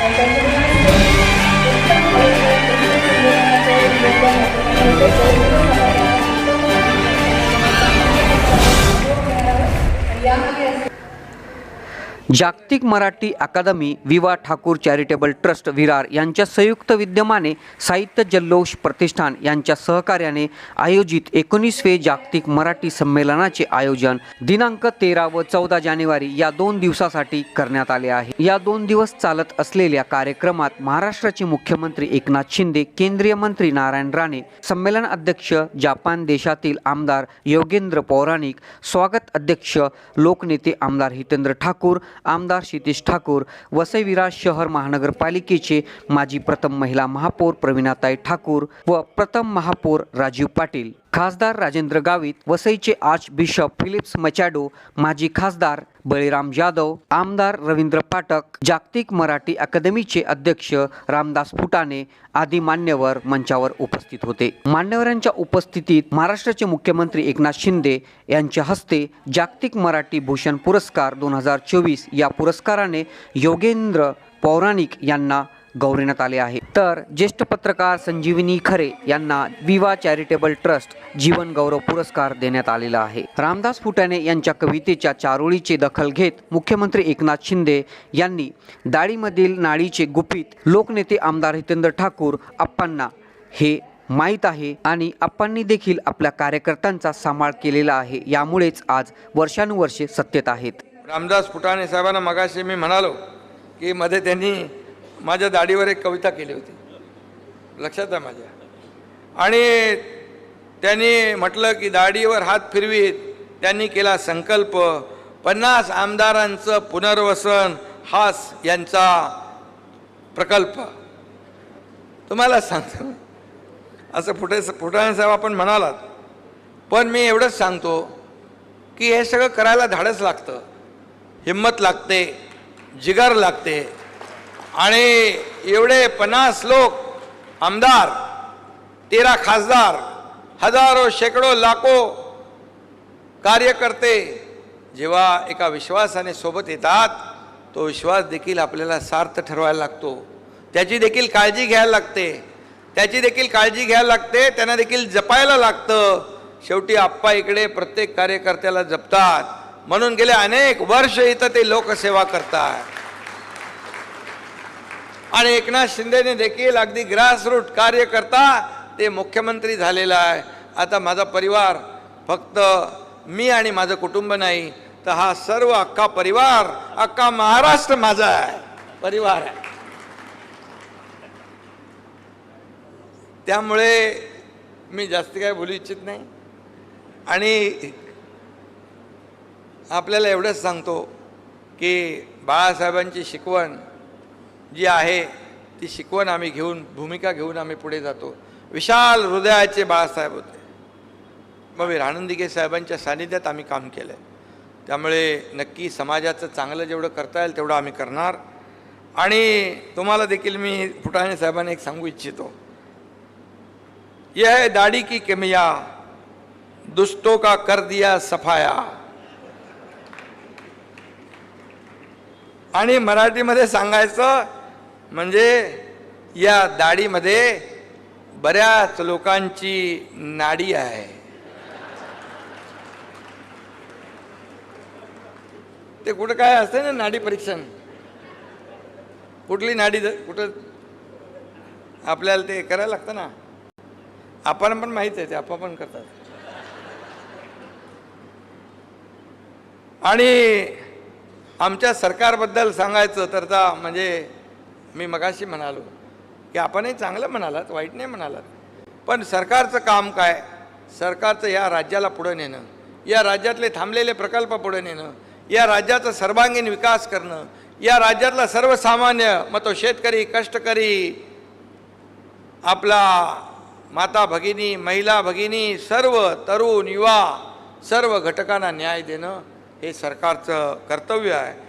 Thank you. जागतिक मराठी अकादमी विवा Thakur charitable trust Virar यांच्या संयुक्त विद्यमाने साहित्य जल्लोष प्रतिष्ठान यांच्या सहकार्याने आयोजित एकोणीसवे जागतिक मराठी संमेलनाचे आयोजन दिनांक तेरा व चौदा जानेवारी या दोन दिवसासाठी करण्यात आले आहे. या दोन दिवस चालत असलेल्या कार्यक्रमात महाराष्ट्राचे मुख्यमंत्री एकनाथ शिंदे केंद्रीय मंत्री नारायण राणे संमेलन अध्यक्ष जापान देशातील आमदार योगेंद्र पौराणिक स्वागत अध्यक्ष लोकनेते आमदार हितेंद्र ठाकूर आमदार क्षितिश ठाकूर वसईविराज शहर महानगरपालिकेचे माजी प्रथम महिला महापौर प्रवीणाताई ठाकूर व प्रथम महापौर राजीव पाटील. खासदार राजेंद्र गावित वसईचे आर्च बिशप फिलिप्स मचाडो माजी खासदार बळीराम जाधव आमदार रवींद्र पाठक जागतिक मराठी अकादमीचे अध्यक्ष रामदास फुटाणे आदी मान्यवर मंचावर उपस्थित होते. मान्यवरांच्या उपस्थितीत महाराष्ट्राचे मुख्यमंत्री एकनाथ शिंदे यांच्या हस्ते जागतिक मराठी भूषण पुरस्कार दोन हजार चोवीस या पुरस्काराने योगेंद्र पौराणिक यांना गौरवण्यात आले आहे तर ज्येष्ठ पत्रकार संजीवनी खरे यांना विवा चॅरिटेबल ट्रस्ट जीवन गौरव पुरस्कार देण्यात आलेला आहे. रामदास फुटाणे यांच्या कवितेच्या चारोळीची दखल घेत मुख्यमंत्री एकनाथ शिंदे यांनी दाढीमधील नाळीचे गुपित लोकनेते आमदार हितेंद्र ठाकूर आप्पांना हे माहीत आहे आणि आप्पांनी देखील आपल्या कार्यकर्त्यांचा सांभाळ केलेला आहे. यामुळेच आज वर्षानुवर्षे सत्तेत आहेत. रामदास फुटाणे साहेबांना मगाशी मी म्हणालो की मध्ये त्यांनी माझ्या दाढीवर एक कविता केली होती. लक्षात आहे माझ्या. आणि त्यांनी म्हटलं की दाढीवर हात फिरवीत. त्यांनी केला संकल्प. पन्नास आमदारांचं पुनर्वसन हास यांचा प्रकल्प. तुम्हाला सांगतो. असं फुटे फुटाणे साहेब आपण म्हणालात. पण मी एवढंच सांगतो की हे सगळं करायला धाडस लागतं. हिंमत लागते जिगर लागते. आणि एवढे पन्नास लोक आमदार तेरा खासदार हजारो शेकडो लाखो कार्यकर्ते जेव्हा एका विश्वासाने सोबत येतात तो विश्वास देखील आपल्याला सार्थ ठरवायला लागतो. त्याची देखील काळजी घ्यायला लागते. त्याची देखील काळजी घ्यायला लागते. त्यांना देखील जपायला लागतं. शेवटी आप्पा इकडे प्रत्येक कार्यकर्त्याला जपतात. म्हणून गेले अनेक वर्ष इथं ते लोकसेवा करतात. आणि एकनाथ शिंदेने देखील अगदी ग्रासरूट कार्य करता ते मुख्यमंत्री झालेला आहे. आता माझा परिवार फक्त मी आणि माझं कुटुंब नाही तर हा सर्व अख्खा परिवार अख्खा महाराष्ट्र माझा आहे. परिवार आहे. त्यामुळे मी जास्त काय बोलू इच्छित नाही. आणि आपल्याला एवढंच सांगतो की बाळासाहेबांची शिकवण जी आहे ती शिकवण आम्ही घेऊन भूमिका घेऊन आम्ही पुढे जातो. विशाल हृदयाचे बाळासाहेब होते. मग राणंदिगे साहेबांच्या सानिध्यात आम्ही काम केलं आहे त्यामुळे नक्की समाजाचं चांगलं जेवढं करता येईल तेवढं आम्ही करणार. आणि तुम्हाला देखील मी फुटाणे साहेबांना एक सांगू इच्छितो. यह दाढ़ी की किमिया दुष्टों का कर दिया सफाया. आणि मराठीमध्ये सांगायचं म्हणजे या दाढीमध्ये बऱ्याच लोकांची नाडी आहे. ते कुठं काय असते ना नाडी परीक्षण? कुठली नाडी कुठं? आपल्याला ते करायला लागतं ना. आपण पण माहीत आहे ते आपण पण करतात. आणि आमच्या सरकारबद्दल सांगायचं तर आता म्हणजे मी मगाशी म्हणालो की आपणही चांगलं म्हणालात वाईट नाही म्हणालात. पण सरकारचं काम काय? सरकारचं या राज्याला पुढं नेणं या राज्यातले थांबलेले प्रकल्प पुढे नेणं या राज्याचा सर्वांगीण विकास करणं या राज्यातला सर्वसामान्य मग तो शेतकरी कष्टकरी आपला माता भगिनी महिला भगिनी सर्व तरुण युवा सर्व घटकांना न्याय देणं हे सरकारचं कर्तव्य आहे.